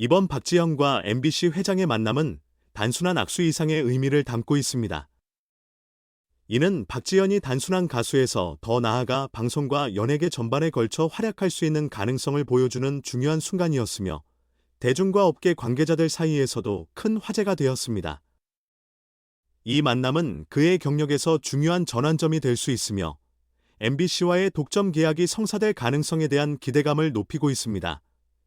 이번 박지현과 MBC 회장의 만남은 단순한 악수 이상의 의미를 담고 있습니다. 이는 박지현이 단순한 가수에서 더 나아가 방송과 연예계 전반에 걸쳐 활약할 수 있는 가능성을 보여주는 중요한 순간이었으며 대중과 업계 관계자들 사이에서도 큰 화제가 되었습니다. 이 만남은 그의 경력에서 중요한 전환점이 될 수 있으며 MBC와의 독점 계약이 성사될 가능성에 대한 기대감을 높이고 있습니다.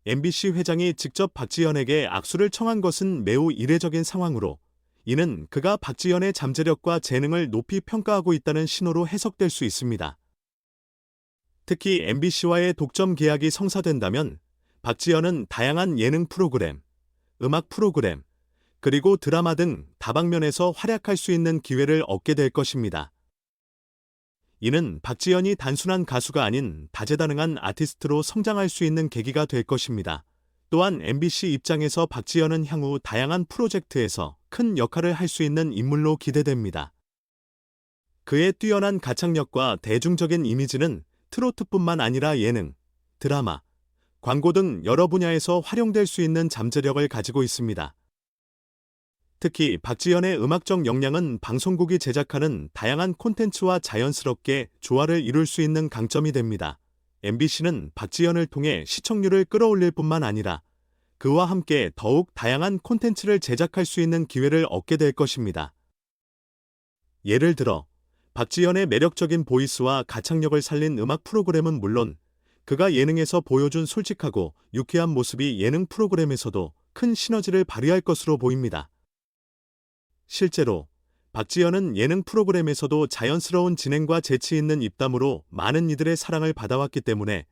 MBC 회장이 직접 박지현에게 악수를 청한 것은 매우 이례적인 상황으로 이는 그가 박지현의 잠재력과 재능을 높이 평가하고 있다는 신호로 해석될 수 있습니다. 특히 MBC와의 독점 계약이 성사된다면 박지현은 다양한 예능 프로그램, 음악 프로그램, 그리고 드라마 등 다방면에서 활약할 수 있는 기회를 얻게 될 것입니다. 이는 박지현이 단순한 가수가 아닌 다재다능한 아티스트로 성장할 수 있는 계기가 될 것입니다. 또한 MBC 입장에서 박지현은 향후 다양한 프로젝트에서 큰 역할을 할 수 있는 인물로 기대됩니다. 그의 뛰어난 가창력과 대중적인 이미지는 트로트뿐만 아니라 예능, 드라마, 광고 등 여러 분야에서 활용될 수 있는 잠재력을 가지고 있습니다. 특히 박지현의 음악적 역량은 방송국이 제작하는 다양한 콘텐츠와 자연스럽게 조화를 이룰 수 있는 강점이 됩니다. MBC는 박지현을 통해 시청률을 끌어올릴 뿐만 아니라 그와 함께 더욱 다양한 콘텐츠를 제작할 수 있는 기회를 얻게 될 것입니다. 예를 들어 박지현의 매력적인 보이스와 가창력을 살린 음악 프로그램은 물론 그가 예능에서 보여준 솔직하고 유쾌한 모습이 예능 프로그램에서도 큰 시너지를 발휘할 것으로 보입니다. 실제로 박지현은 예능 프로그램에서도 자연스러운 진행과 재치 있는 입담으로 많은 이들의 사랑을 받아왔기 때문에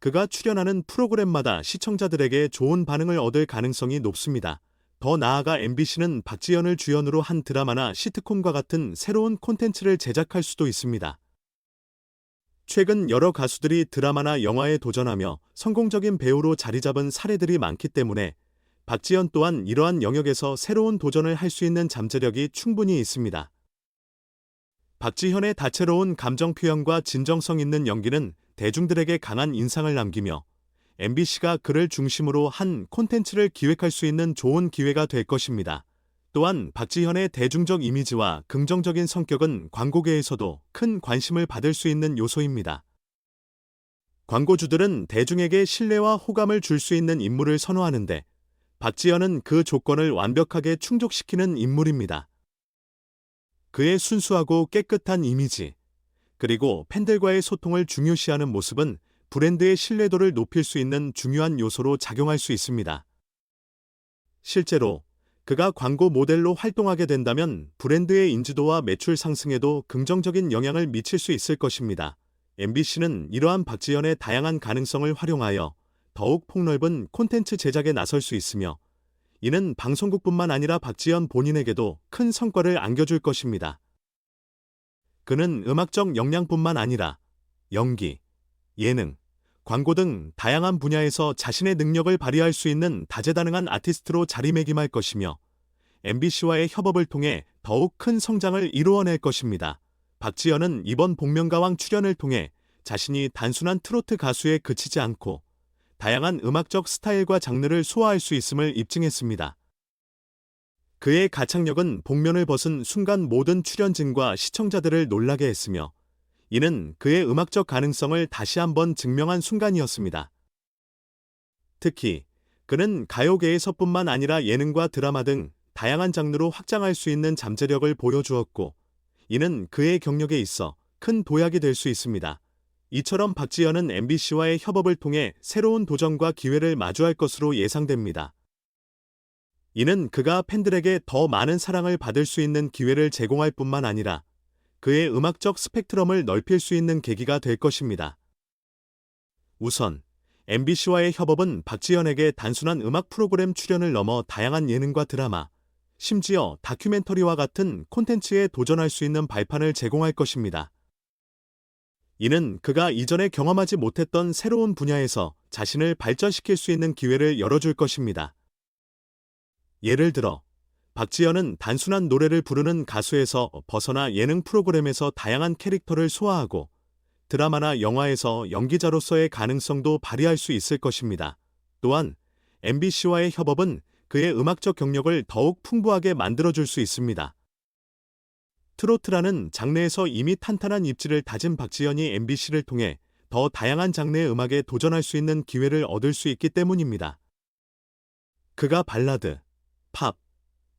그가 출연하는 프로그램마다 시청자들에게 좋은 반응을 얻을 가능성이 높습니다. 더 나아가 MBC는 박지현을 주연으로 한 드라마나 시트콤과 같은 새로운 콘텐츠를 제작할 수도 있습니다. 최근 여러 가수들이 드라마나 영화에 도전하며 성공적인 배우로 자리 잡은 사례들이 많기 때문에 박지현 또한 이러한 영역에서 새로운 도전을 할 수 있는 잠재력이 충분히 있습니다. 박지현의 다채로운 감정 표현과 진정성 있는 연기는 대중들에게 강한 인상을 남기며 MBC가 그를 중심으로 한 콘텐츠를 기획할 수 있는 좋은 기회가 될 것입니다. 또한 박지현의 대중적 이미지와 긍정적인 성격은 광고계에서도 큰 관심을 받을 수 있는 요소입니다. 광고주들은 대중에게 신뢰와 호감을 줄 수 있는 인물을 선호하는데 박지현은 그 조건을 완벽하게 충족시키는 인물입니다. 그의 순수하고 깨끗한 이미지, 그리고 팬들과의 소통을 중요시하는 모습은 브랜드의 신뢰도를 높일 수 있는 중요한 요소로 작용할 수 있습니다. 실제로 그가 광고 모델로 활동하게 된다면 브랜드의 인지도와 매출 상승에도 긍정적인 영향을 미칠 수 있을 것입니다. MBC는 이러한 박지현의 다양한 가능성을 활용하여 더욱 폭넓은 콘텐츠 제작에 나설 수 있으며 이는 방송국뿐만 아니라 박지현 본인에게도 큰 성과를 안겨줄 것입니다. 그는 음악적 역량뿐만 아니라 연기, 예능, 광고 등 다양한 분야에서 자신의 능력을 발휘할 수 있는 다재다능한 아티스트로 자리매김할 것이며 MBC와의 협업을 통해 더욱 큰 성장을 이루어낼 것입니다. 박지현은 이번 복면가왕 출연을 통해 자신이 단순한 트로트 가수에 그치지 않고 다양한 음악적 스타일과 장르를 소화할 수 있음을 입증했습니다. 그의 가창력은 복면을 벗은 순간 모든 출연진과 시청자들을 놀라게 했으며 이는 그의 음악적 가능성을 다시 한번 증명한 순간이었습니다. 특히 그는 가요계에서뿐만 아니라 예능과 드라마 등 다양한 장르로 확장할 수 있는 잠재력을 보여주었고 이는 그의 경력에 있어 큰 도약이 될 수 있습니다. 이처럼 박지현은 MBC와의 협업을 통해 새로운 도전과 기회를 마주할 것으로 예상됩니다. 이는 그가 팬들에게 더 많은 사랑을 받을 수 있는 기회를 제공할 뿐만 아니라 그의 음악적 스펙트럼을 넓힐 수 있는 계기가 될 것입니다. 우선 MBC와의 협업은 박지현에게 단순한 음악 프로그램 출연을 넘어 다양한 예능과 드라마, 심지어 다큐멘터리와 같은 콘텐츠에 도전할 수 있는 발판을 제공할 것입니다. 이는 그가 이전에 경험하지 못했던 새로운 분야에서 자신을 발전시킬 수 있는 기회를 열어줄 것입니다. 예를 들어, 박지현은 단순한 노래를 부르는 가수에서 벗어나 예능 프로그램에서 다양한 캐릭터를 소화하고 드라마나 영화에서 연기자로서의 가능성도 발휘할 수 있을 것입니다. 또한 MBC와의 협업은 그의 음악적 경력을 더욱 풍부하게 만들어줄 수 있습니다. 트로트라는 장르에서 이미 탄탄한 입지를 다진 박지현이 MBC를 통해 더 다양한 장르의 음악에 도전할 수 있는 기회를 얻을 수 있기 때문입니다. 그가 발라드, 팝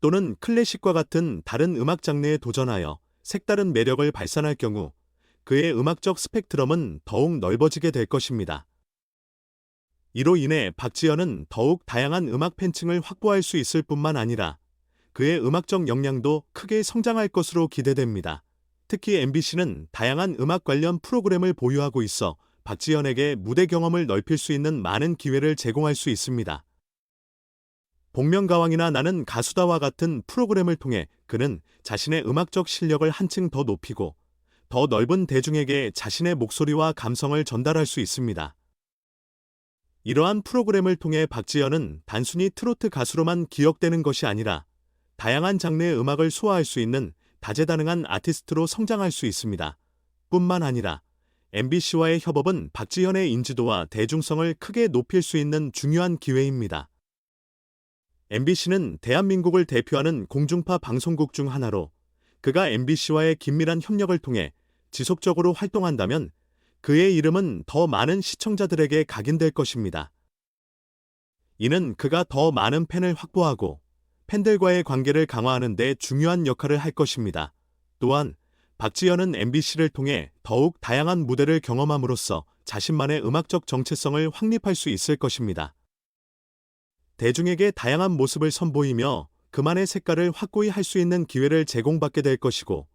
또는 클래식과 같은 다른 음악 장르에 도전하여 색다른 매력을 발산할 경우 그의 음악적 스펙트럼은 더욱 넓어지게 될 것입니다. 이로 인해 박지현은 더욱 다양한 음악 팬층을 확보할 수 있을 뿐만 아니라 그의 음악적 역량도 크게 성장할 것으로 기대됩니다. 특히 MBC는 다양한 음악 관련 프로그램을 보유하고 있어 박지현에게 무대 경험을 넓힐 수 있는 많은 기회를 제공할 수 있습니다. 복면가왕이나 나는 가수다와 같은 프로그램을 통해 그는 자신의 음악적 실력을 한층 더 높이고 더 넓은 대중에게 자신의 목소리와 감성을 전달할 수 있습니다. 이러한 프로그램을 통해 박지현은 단순히 트로트 가수로만 기억되는 것이 아니라 다양한 장르의 음악을 소화할 수 있는 다재다능한 아티스트로 성장할 수 있습니다. 뿐만 아니라 MBC와의 협업은 박지현의 인지도와 대중성을 크게 높일 수 있는 중요한 기회입니다. MBC는 대한민국을 대표하는 공중파 방송국 중 하나로 그가 MBC와의 긴밀한 협력을 통해 지속적으로 활동한다면 그의 이름은 더 많은 시청자들에게 각인될 것입니다. 이는 그가 더 많은 팬을 확보하고 팬들과의 관계를 강화하는 데 중요한 역할을 할 것입니다. 또한 박지현은 MBC를 통해 더욱 다양한 무대를 경험함으로써 자신만의 음악적 정체성을 확립할 수 있을 것입니다. 대중에게 다양한 모습을 선보이며 그만의 색깔을 확고히 할 수 있는 기회를 제공받게 될 것이고,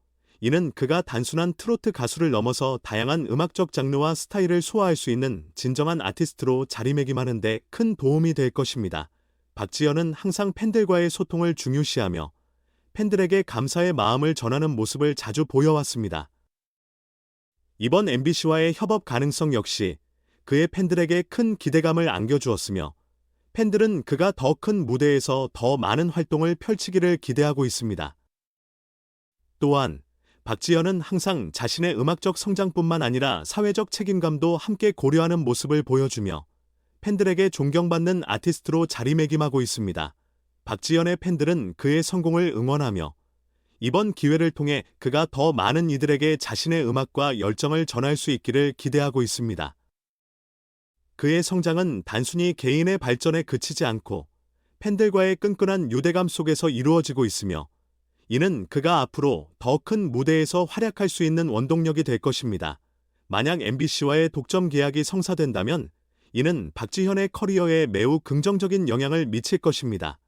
이는 그가 단순한 트로트 가수를 넘어서 다양한 음악적 장르와 스타일을 소화할 수 있는 진정한 아티스트로 자리매김하는 데 큰 도움이 될 것입니다. 박지현은 항상 팬들과의 소통을 중요시하며 팬들에게 감사의 마음을 전하는 모습을 자주 보여왔습니다. 이번 MBC와의 협업 가능성 역시 그의 팬들에게 큰 기대감을 안겨주었으며 팬들은 그가 더 큰 무대에서 더 많은 활동을 펼치기를 기대하고 있습니다. 또한 박지현은 항상 자신의 음악적 성장뿐만 아니라 사회적 책임감도 함께 고려하는 모습을 보여주며 팬들에게 존경받는 아티스트로 자리매김하고 있습니다. 박지현의 팬들은 그의 성공을 응원하며 이번 기회를 통해 그가 더 많은 이들에게 자신의 음악과 열정을 전할 수 있기를 기대하고 있습니다. 그의 성장은 단순히 개인의 발전에 그치지 않고 팬들과의 끈끈한 유대감 속에서 이루어지고 있으며 이는 그가 앞으로 더 큰 무대에서 활약할 수 있는 원동력이 될 것입니다. 만약 MBC와의 독점 계약이 성사된다면 이는 박지현의 커리어에 매우 긍정적인 영향을 미칠 것입니다.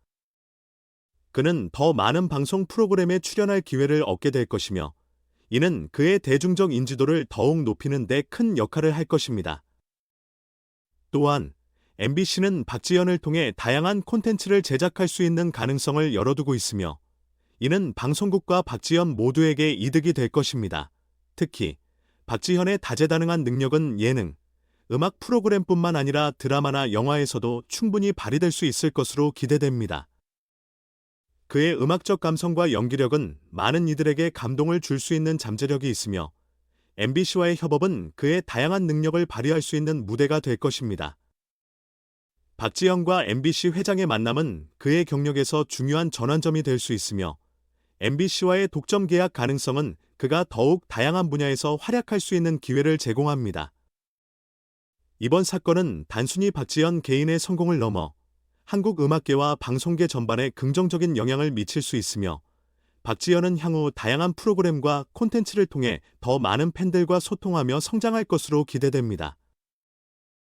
그는 더 많은 방송 프로그램에 출연할 기회를 얻게 될 것이며 이는 그의 대중적 인지도를 더욱 높이는 데 큰 역할을 할 것입니다. 또한 MBC는 박지현을 통해 다양한 콘텐츠를 제작할 수 있는 가능성을 열어두고 있으며 이는 방송국과 박지현 모두에게 이득이 될 것입니다. 특히 박지현의 다재다능한 능력은 예능, 음악 프로그램뿐만 아니라 드라마나 영화에서도 충분히 발휘될 수 있을 것으로 기대됩니다. 그의 음악적 감성과 연기력은 많은 이들에게 감동을 줄 수 있는 잠재력이 있으며 MBC와의 협업은 그의 다양한 능력을 발휘할 수 있는 무대가 될 것입니다. 박지영과 MBC 회장의 만남은 그의 경력에서 중요한 전환점이 될 수 있으며 MBC와의 독점 계약 가능성은 그가 더욱 다양한 분야에서 활약할 수 있는 기회를 제공합니다. 이번 사건은 단순히 박지현 개인의 성공을 넘어 한국 음악계와 방송계 전반에 긍정적인 영향을 미칠 수 있으며 박지현은 향후 다양한 프로그램과 콘텐츠를 통해 더 많은 팬들과 소통하며 성장할 것으로 기대됩니다.